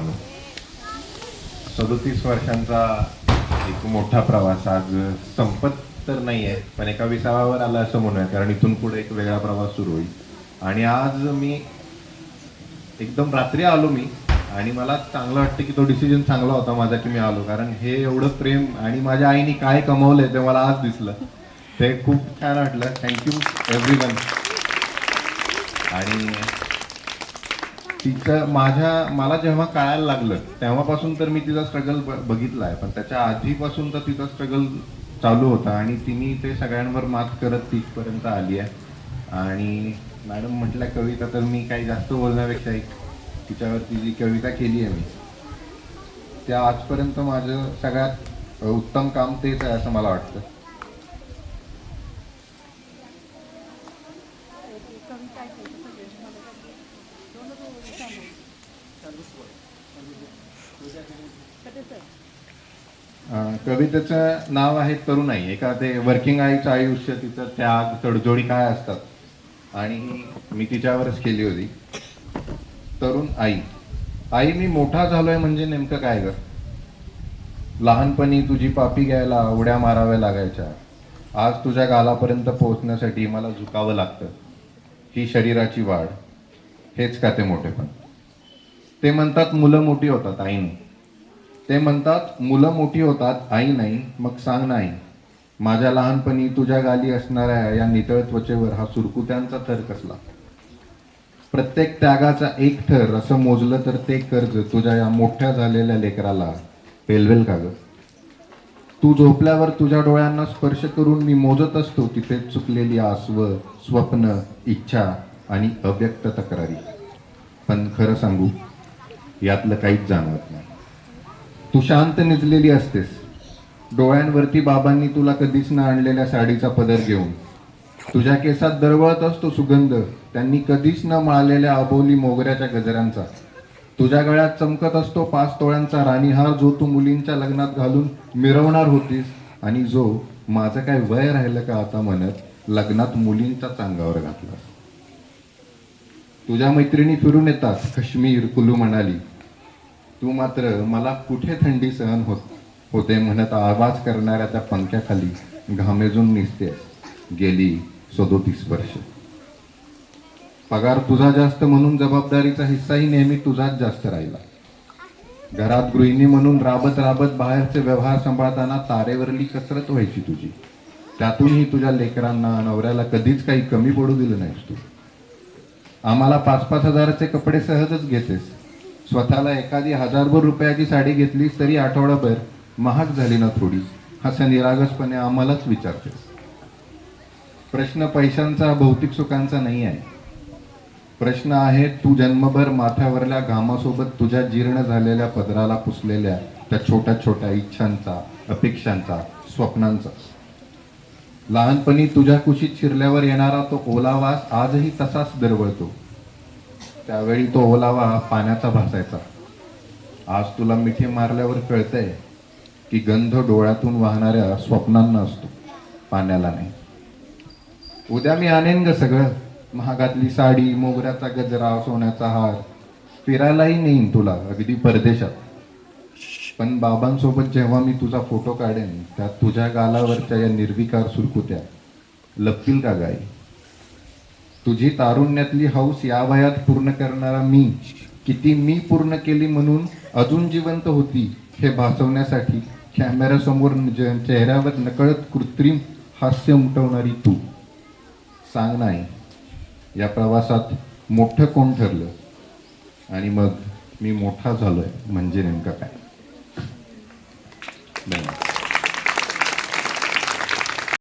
मित्रांनो. सदोतीस वर्षांचा एक मोठा प्रवास आज संपत तर नाही आहे पण एका विसावावर आला असं म्हणूया कारण इथून पुढे एक वेगळा प्रवास सुरू होईल. आणि आज मी एकदम रात्री आलो मी आणि मला चांगलं वाटतं की तो डिसिजन चांगला होता माझा की मी आलो कारण हे एवढं प्रेम आणि माझ्या आईने काय कमवलंय ते मला आज दिसलं. ते खूप छान वाटलं. थँक्यू एव्हरी वन आणि तिचं माझ्या मला जेव्हा कळायला लागलं तेव्हापासून तर मी तिचा स्ट्रगल बघितला आहे पण त्याच्या आधीपासून तर तिचा स्ट्रगल चालू होता आणि तिने ते सगळ्यांवर मात करत तिथपर्यंत आली आहे. आणि मॅडम म्हटल्या कविता तर मी काही जास्त बोलण्यापेक्षा एक तिच्यावरती जी कविता केली आहे मी त्या आजपर्यंत माझं सगळ्यात उत्तम काम तेच आहे असं मला वाटतं. कवितेचं नाव आहे तरुणाई. एका ते वर्किंग आईचं आयुष्य तिचं त्याग तडजोडी काय असतात? आणि मी तिच्यावरच केली होती. तरुण आई. आई मी मोठा झालोय म्हणजे नेमकं काय ग? लहानपणी तुझी पापी घ्यायला उड्या माराव्या लागायच्या. आज तुझ्या गालापर्यंत पोहोचण्यासाठी मला झुकावं लागतं. ही शरीराची वाढ. हेच का ते मोठेपण? ते म्हणतात मुलं मोठी होतात आई नाही. ते म्हणतात मुलं मोठी होतात आई नाही मग सांग नाही. माझ्या लहानपणी तुझ्या गाली असणाऱ्या या नितळ त्वचेवर हा सुरकुत्यांचा थर कसला? प्रत्येक त्यागाचा एक थर असं मोजलं तर ते कर्ज तुझ्या या मोठ्या झालेल्या लेकराला पेलवेल का ग? तू झोपल्यावर तुझ्या डोळ्यांना स्पर्श करून मी मोजत असतो तिथे चुकलेली आसव स्वप्न इच्छा आणि अव्यक्त तक्रारी. पण खरं सांगू यातलं काहीच जाणवत नाही. तू शांत निजलेली असतेस. डोळ्यांवरती बाबांनी तुला कधीच ना आणलेल्या साडीचा पदर घेऊन. तुझ्या केसात दरवळत असतो सुगंध. त्यांनी कधीच न माळलेल्या अबोली मोगऱ्याच्या गजऱ्यांचा तुझ्या गळ्यात चमकत असतो पाच तोळ्यांचा राणीहार जो तू मुलींच्या लग्नात घालून मिरवणार होतीस आणि जो माझं काय वय राहिलं का आता म्हणत लग्नात मुलींच्या चांगावर घातला तुझ्या मैत्रिणी फिरून येतात काश्मीर कुलू म्हणाली. तू मात्र मला कुठे थंडी सहन होत होते म्हणत आवाज करणाऱ्या त्या पंख्याखाली घामेजून निसते. गेली सदोतीस वर्ष. पगार तुझा जास्त म्हणून जबाबदारीचा हिस्साही नेहमी तुझाच जास्त राहिला. घरात गृहिणी म्हणून राबत राबत बाहेरचे व्यवहार सांभाळताना तारेवरली कसरत व्हायची तुझी. त्यातूनही तुझ्या लेकरांना नवऱ्याला कधीच काही कमी पडू दिलं नाहीस तू. आम्हाला पाच पाच हजाराचे कपडे सहजच घेतेस. स्वतःला एखादी हजारभर रुपयाची साडी घेतलीस तरी आठवडाभर महाग झाली ना थोडी असं निरागसपणे आम्हालाच विचारतेस प्रश्न पैशांचा भौतिक सुखांचा नाही आहे. प्रश्न आहे तू जन्मभर माथ्यावरल्या घामासोबत तुझ्या जीर्ण झालेल्या पदराला पुसलेल्या त्या छोट्या छोट्या इच्छांचा अपेक्षांचा स्वप्नांचा. लहानपणी तुझ्या कुशीत शिरल्यावर येणारा तो ओलावास आजही तसाच दरवळतो. त्यावेळी तो ओलावा पाण्याचा भासायचा. आज तुला मिठी मारल्यावर कळतंय की गंध डोळ्यातून वाहणाऱ्या स्वप्नांना असतो पाण्याला नाही. उद्या मी आणेन ग सगळं. महागातली साडी मोगऱ्याचा गजरा सोन्याचा हार. फिरायलाही नेईन तुला अगदी परदेशात. पण बाबांसोबत जेव्हा मी तुझा फोटो काढेन त्यात तुझ्या गालावरच्या या निर्विकार सुरकुत्या लपतील का गाई? तुझी तारुण्यातली हौस या वयात पूर्ण करणारा मी किती मी पूर्ण केली म्हणून अजून जिवंत होती हे भासवण्यासाठी कॅमेऱ्यासमोर चेहऱ्यावर नकळत कृत्रिम हास्य उमटवणारी तू. सांग नाही या प्रवासात मोठं कोण ठरलं? आणि मग मी मोठा झालोय म्हणजे नेमकं काय? धन्यवाद.